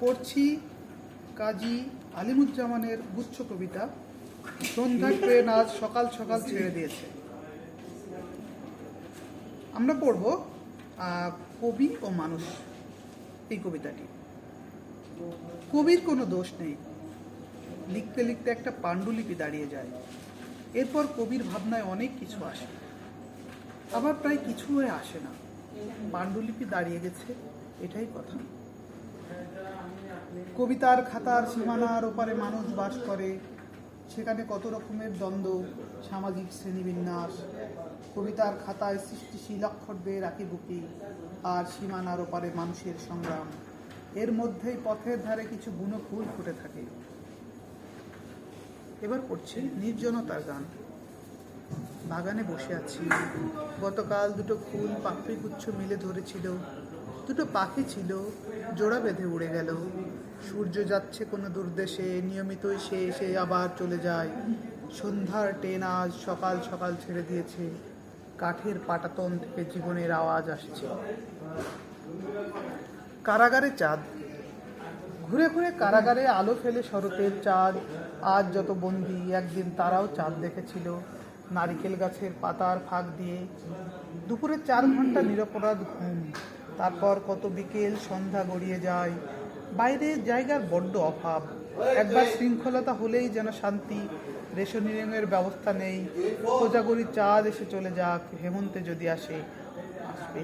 পড়ছি কাজী আলিমুজ্জামানের গুচ্ছ কবিতা। সন্ধ্যার ট্রেন আজ সকাল সকাল ছেড়ে দিয়েছে। আমরা পড়ব কবি ও মানুষ এই কবিতাটি। কবির কোনো দোষ নেই। লিখতে লিখতে একটা পাণ্ডুলিপি দাঁড়িয়ে যায়। এরপর কবির ভাবনায় অনেক কিছু আসে। আবার প্রায় কিছু হয়ে আসে না। পাণ্ডুলিপি দাঁড়িয়ে গেছে, এটাই কথা। কবিতার খাতার সীমানার ওপারে মানুষ বাস করে। সেখানে কত রকমের দ্বন্দ্ব, সামাজিক শ্রেণীবিন্যাস। কবিতার খাতায় সৃষ্টিশীল অক্ষরদের আঁকি বুকি আর সীমানার ওপারে মানুষের সংগ্রাম। এর মধ্যেই পথের ধারে কিছু বুনো ফুল ফুটে থাকে। এবার পড়ছি নির্জনতার গান। বাগানে বসে আছি। গতকাল দুটো ফুল পাপড়িগুচ্ছ মিলে ধরেছিল। দুটো পাখি ছিল, জোড়া বেঁধে উড়ে গেল। সূর্য যাচ্ছে কোনো দূরদেশে, নিয়মিতই সে এসে আবার চলে যায়। সন্ধ্যার ট্রেন আজ সকাল সকাল ছেড়ে দিয়েছে। কাঠের পাটাতন থেকে জীবনের আওয়াজ আসছে। কারাগারে চাঁদ। ঘুরে ঘুরে কারাগারে আলো ফেলে শরতের চাঁদ। আজ যত বন্দি, একদিন তারাও চাঁদ দেখেছিল। নারিকেল গাছের পাতার ফাঁক দিয়ে। দুপুরে চার ঘণ্টা নিরপরাধ ঘুম। তারপর কত বিকেল, সন্ধ্যা গড়িয়ে যায়। বাইরে জায়গার বড্ড অভাব। একবার শৃঙ্খলতা হলেই যেন শান্তি রেশনিংয়ের ব্যবস্থা নেই। কোজাগরি চাঁদ এসে চলে যাক, হেমন্তে যদি আসে, আসবে।